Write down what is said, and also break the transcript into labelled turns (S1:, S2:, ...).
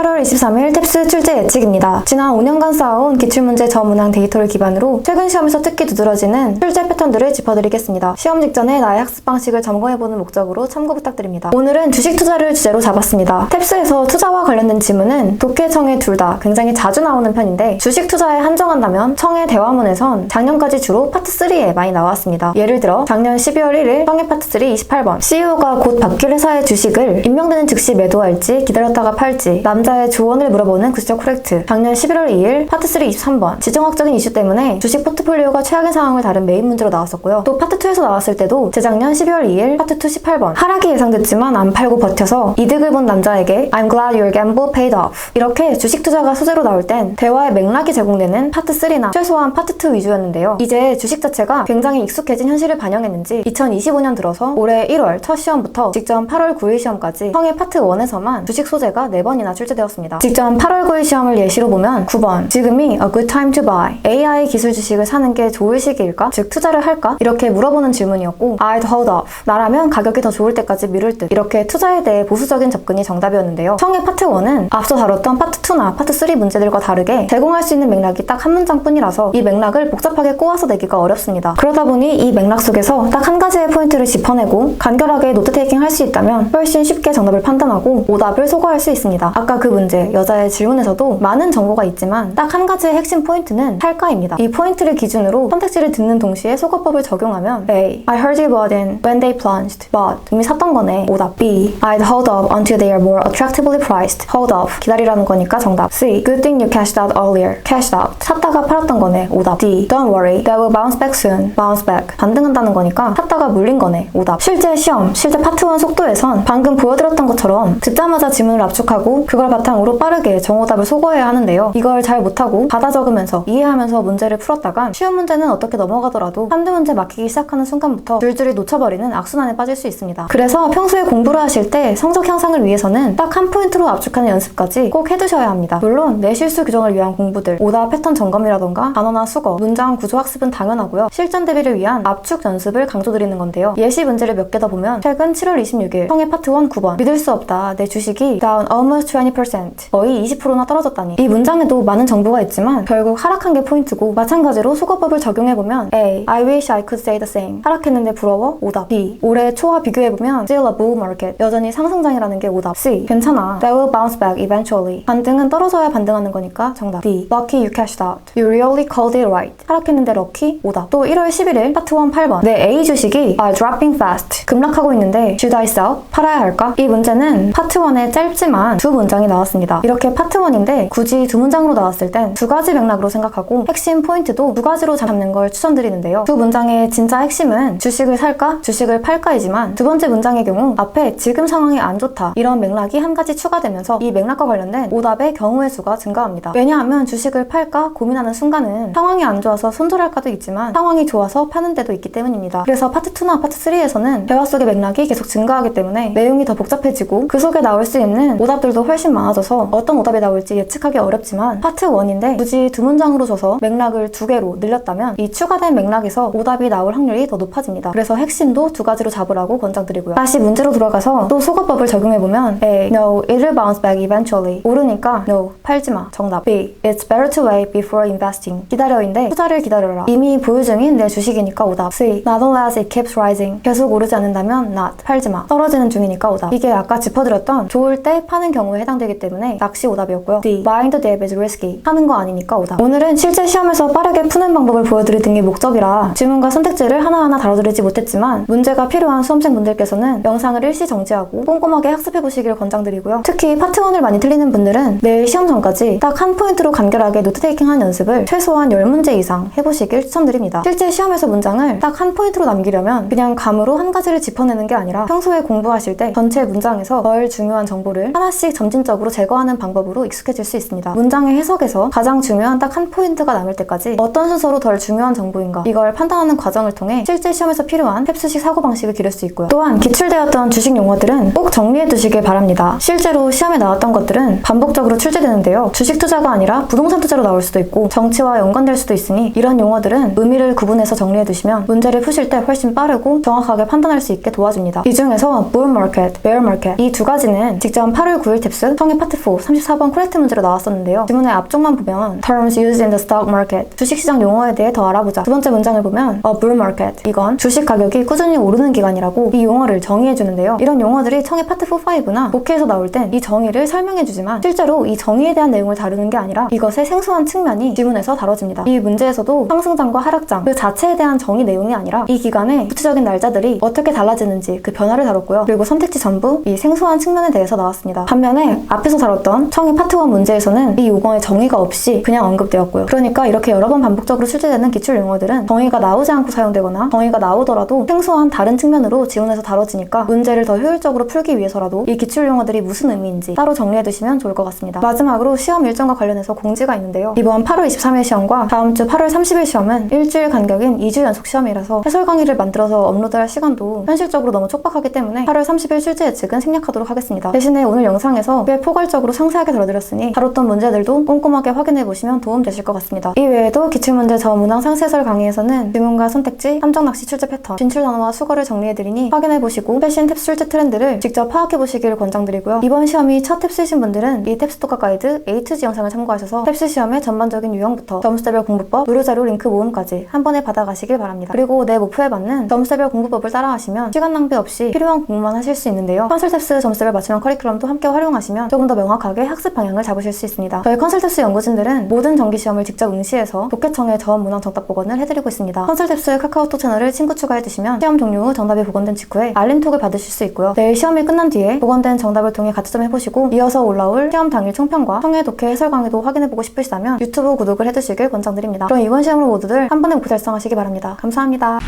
S1: 8월 23일 탭스 출제 예측입니다. 지난 5년간 쌓아온 기출문제 저문항 데이터를 기반으로 최근 시험에서 특히 두드러지는 출제 패턴들을 짚어드리겠습니다. 시험 직전에 나의 학습 방식을 점검해보는 목적으로 참고 부탁드립니다. 오늘은 주식 투자를 주제로 잡았습니다. 탭스에서 투자와 관련된 지문은 독해, 청해 둘 다 굉장히 자주 나오는 편인데 주식 투자에 한정한다면 청해 대화문에선 작년까지 주로 파트 3에 많이 나왔습니다. 예를 들어 작년 12월 1일 청해 파트 3 28번 CEO가 곧 바뀔 회사의 주식을 임명되는 즉시 매도할지 기다렸다가 팔지 남자 의 조언을 물어보는 구시적 코렉트. 작년 11월 2일 파트 3 23번. 지정학적인 이슈 때문에 주식 포트폴리오가 최악인 상황을 다룬 메인 문제로 나왔었고요. 또 파트 2에서 나왔을 때도 재작년 12월 2일 파트 2 18번. 하락이 예상됐지만 안 팔고 버텨서 이득을 본 남자에게 I'm glad your gamble paid off. 이렇게 주식 투자가 소재로 나올 땐 대화의 맥락이 제공되는 파트 3나 최소한 파트 2 위주였는데요. 이제 주식 자체가 굉장히 익숙해진 현실을 반영했는지 2025년 들어서 올해 1월 첫 시험부터 직전 8월 9일 시험까지 성의 파트 1에서만 주식 소재가 4번이나 출제 되었습니다. 직전 8월 9일 시험을 예시로 보면 9번 지금이 a good time to buy AI 기술 주식을 사는 게 좋을 시기일까? 즉 투자를 할까? 이렇게 물어보는 질문이었고 I'd hold off 나라면 가격이 더 좋을 때까지 미룰 듯 이렇게 투자에 대해 보수적인 접근이 정답이었는데요. 성의 파트 1은 앞서 다뤘던 파트 2나 파트 3 문제들과 다르게 제공할 수 있는 맥락이 딱 한 문장뿐이라서 이 맥락을 복잡하게 꼬아서 내기가 어렵습니다. 그러다 보니 이 맥락 속에서 딱 한 가지의 포인트를 짚어내고 간결하게 노트 테이킹 할 수 있다면 훨씬 쉽게 정답을 판단하고 오답을 소거할 수 있습니다. 아까 그 문제 여자의 질문에서도 많은 정보가 있지만 딱 한 가지의 핵심 포인트는 할까입니다. 이 포인트를 기준으로 선택지를 듣는 동시에 소거법을 적용하면 A. I heard bought in when they plunged. But 이미 샀던 거네. 오답 B. I'd hold up until they are more attractively priced. Hold off. 기다리라는 거니까 정답 C. Good thing you cashed out earlier. Cashed out. 샀다가 팔았던 거네. 오답 D. Don't worry. They will bounce back soon. Bounce back. 반등한다는 거니까 샀다가 물린 거네. 오답. 실제 시험, 실제 파트 1 속도에선 방금 보여드렸던 것처럼 듣자마자 지문을 압축하고 그걸 바탕으로 빠르게 정오답을 소거해야 하는데요. 이걸 잘 못하고 받아 적으면서 이해하면서 문제를 풀었다간 쉬운 문제는 어떻게 넘어가더라도 한두 문제 막히기 시작하는 순간부터 줄줄이 놓쳐버리는 악순환에 빠질 수 있습니다. 그래서 평소에 공부를 하실 때 성적 향상을 위해서는 딱 한 포인트로 압축하는 연습까지 꼭 해두셔야 합니다. 물론 내 실수 규정을 위한 공부들, 오답 패턴 점검이라던가 단어나 수거, 문장 구조 학습은 당연하고요. 실전 대비를 위한 압축 연습을 강조드리는 건데요. 예시 문제를 몇 개 더 보면 최근 7월 26일 성의 파트 1 9번 믿을 수 없다. 내 주식이 down almost 20% 거의 20%나 떨어졌다니 이 문장에도 많은 정보가 있지만 결국 하락한 게 포인트고 마찬가지로 수거법을 적용해보면 A. I wish I could say the same 하락했는데 부러워? 오답 B. 올해 초와 비교해보면 still a bull market 여전히 상승장이라는 게 오답 C. 괜찮아 They will bounce back eventually 반등은 떨어져야 반등하는 거니까 정답 D. Lucky you cashed out You really called it right 하락했는데 lucky? 오답 또 1월 11일 파트 1 8번 내 A 주식이 are dropping fast 급락하고 있는데 should I sell? 팔아야 할까? 이 문제는 파트 1에 짧지만 두 문장이 나 왔습니다 이렇게 파트 1인데 굳이 두 문장으로 나왔을 땐 두 가지 맥락으로 생각하고 핵심 포인트도 두 가지로 잡는 걸 추천드리는데요. 두 문장의 진짜 핵심은 주식을 살까, 주식을 팔까이지만 두 번째 문장의 경우 앞에 지금 상황이 안 좋다 이런 맥락이 한 가지 추가되면서 이 맥락과 관련된 오답의 경우의 수가 증가합니다. 왜냐하면 주식을 팔까 고민하는 순간은 상황이 안 좋아서 손절할까도 있지만 상황이 좋아서 파는 데도 있기 때문입니다. 그래서 파트 2나 파트 3에서는 대화 속의 맥락이 계속 증가하기 때문에 내용이 더 복잡해지고 그 속에 나올 수 있는 오답들도 훨씬 많아 져서 어떤 오답이 나올지 예측하기 어렵지만 파트 1인데 굳이 두 문장으로 줘서 맥락을 두 개로 늘렸다면 이 추가된 맥락에서 오답이 나올 확률이 더 높아집니다. 그래서 핵심도 두 가지로 잡으라고 권장드리고요. 다시 문제로 들어가서 또 소거법을 적용해보면 A. No, it'll bounce back eventually. 오르니까 No, 팔지 마. 정답 B. It's better to wait before investing. 기다려인데 투자를 기다려라. 이미 보유 중인 내 주식이니까 오답 C. Not unless it keeps rising. 계속 오르지 않는다면 Not. 팔지 마. 떨어지는 중이니까 오답. 이게 아까 짚어드렸던 좋을 때 파는 경우에 해당되기 때문에 낚시 오답이었고요. D. Buying the is risky. 하는 거 아니니까 오답. 오늘은 실제 시험에서 빠르게 푸는 방법을 보여드리는 게 목적이라 질문과 선택지를 하나하나 다뤄드리지 못했지만 문제가 필요한 수험생분들께서는 영상을 일시 정지하고 꼼꼼하게 학습해 보시길 권장드리고요. 특히 파트 1을 많이 틀리는 분들은 내일 시험 전까지 딱 한 포인트로 간결하게 노트 테이킹하는 연습을 최소한 10문제 이상 해보시길 추천드립니다. 실제 시험에서 문장을 딱 한 포인트로 남기려면 그냥 감으로 한 가지를 짚어내는 게 아니라 평소에 공부하실 때 전체 문장에서 덜 중요한 정보를 하나씩 점진적으로 제거하는 방법으로 익숙해질 수 있습니다. 문장의 해석에서 가장 중요한 딱 한 포인트가 남을 때까지 어떤 순서로 덜 중요한 정보인가 이걸 판단하는 과정을 통해 실제 시험에서 필요한 탭수식 사고방식을 기를 수 있고요. 또한 기출되었던 주식 용어들은 꼭 정리해 두시길 바랍니다. 실제로 시험에 나왔던 것들은 반복적으로 출제되는데요. 주식 투자가 아니라 부동산 투자로 나올 수도 있고 정치와 연관될 수도 있으니 이런 용어들은 의미를 구분해서 정리해 두시면 문제를 푸실 때 훨씬 빠르고 정확하게 판단할 수 있게 도와줍니다. 이 중에서 bull market, bear market 이 두 가지는 직전 8월 9일 탭스 성의 파트 4 34번 코렉트 문제로 나왔었는데요. 지문의 앞쪽만 보면 terms used in the stock market 주식시장 용어에 대해 더 알아보자. 두 번째 문장을 보면 a bull market 이건 주식 가격이 꾸준히 오르는 기간이라고 이 용어를 정의해 주는데요. 이런 용어들이 청해 파트 4, 5나 복회에서 나올 땐 이 정의를 설명해 주지만 실제로 이 정의에 대한 내용을 다루는 게 아니라 이것의 생소한 측면이 지문에서 다뤄집니다. 이 문제에서도 상승장과 하락장 그 자체에 대한 정의 내용이 아니라 이 기간에 구체적인 날짜들이 어떻게 달라지는지 그 변화를 다뤘고요. 그리고 선택지 전부 이 생소한 측면에 대해서 나왔습니다. 반면에 앞 에서 다뤘던 청의 파트 1 문제에서는 이 용어의 정의가 없이 그냥 언급되었고요. 그러니까 이렇게 여러 번 반복적으로 출제되는 기출 용어들은 정의가 나오지 않고 사용되거나 정의가 나오더라도 생소한 다른 측면으로 지문에서 다뤄지니까 문제를 더 효율적으로 풀기 위해서라도 이 기출 용어들이 무슨 의미인지 따로 정리해 두시면 좋을 것 같습니다. 마지막으로 시험 일정과 관련해서 공지가 있는데요. 이번 8월 23일 시험과 다음 주 8월 30일 시험은 일주일 간격인 2주 연속 시험이라서 해설 강의를 만들어서 업로드할 시간도 현실적으로 너무 촉박하기 때문에 8월 30일 출제 예측은 생략하도록 하겠습니다. 대신에 오늘 영상에서 꽤 포괄적으로 상세하게 다뤄드렸으니 다뤘던 문제들도 꼼꼼하게 확인해 보시면 도움 되실 것 같습니다. 이 외에도 기출문제 저 문항 상세해설 강의에서는 질문과 선택지, 함정 낚시 출제 패턴, 진출 단어와 수거를 정리해드리니 확인해 보시고 최신 탭스 출제 트렌드를 직접 파악해 보시길 권장드리고요. 이번 시험이 첫 탭스이신 분들은 이 탭스 독학 가이드 A2G 영상을 참고하셔서 탭스 시험의 전반적인 유형부터 점수대별 공부법, 무료자료 링크 모음까지 한 번에 받아가시길 바랍니다. 그리고 내 목표에 맞는 점수대별 공부법을 따라하시면 시간 낭비 없이 필요한 공부만 하실 수 있는데요. 컨설 탭스 점수대별 맞춤형 커리큘럼도 함께 활용하시면 조금 더 명확하게 학습 방향을 잡으실 수 있습니다. 저희 컨설 탭스 연구진들은 모든 정기 시험을 직접 응시해서 독해청의 전 문항 정답 복원을 해드리고 있습니다. 컨설 탭스 카카오톡 채널을 친구 추가해 두시면 시험 종료 후 정답이 복원된 직후에 알림톡을 받으실 수 있고요. 내일 시험이 끝난 뒤에 복원된 정답을 통해 가채점 해보시고 이어서 올라올 시험 당일 총평과 청해 독해 해설 강의도 확인해보고 싶으시다면 유튜브 구독을 해두시길 권장드립니다. 그럼 이번 시험으로 모두들 한 번에 목표 달성하시기 바랍니다. 감사합니다.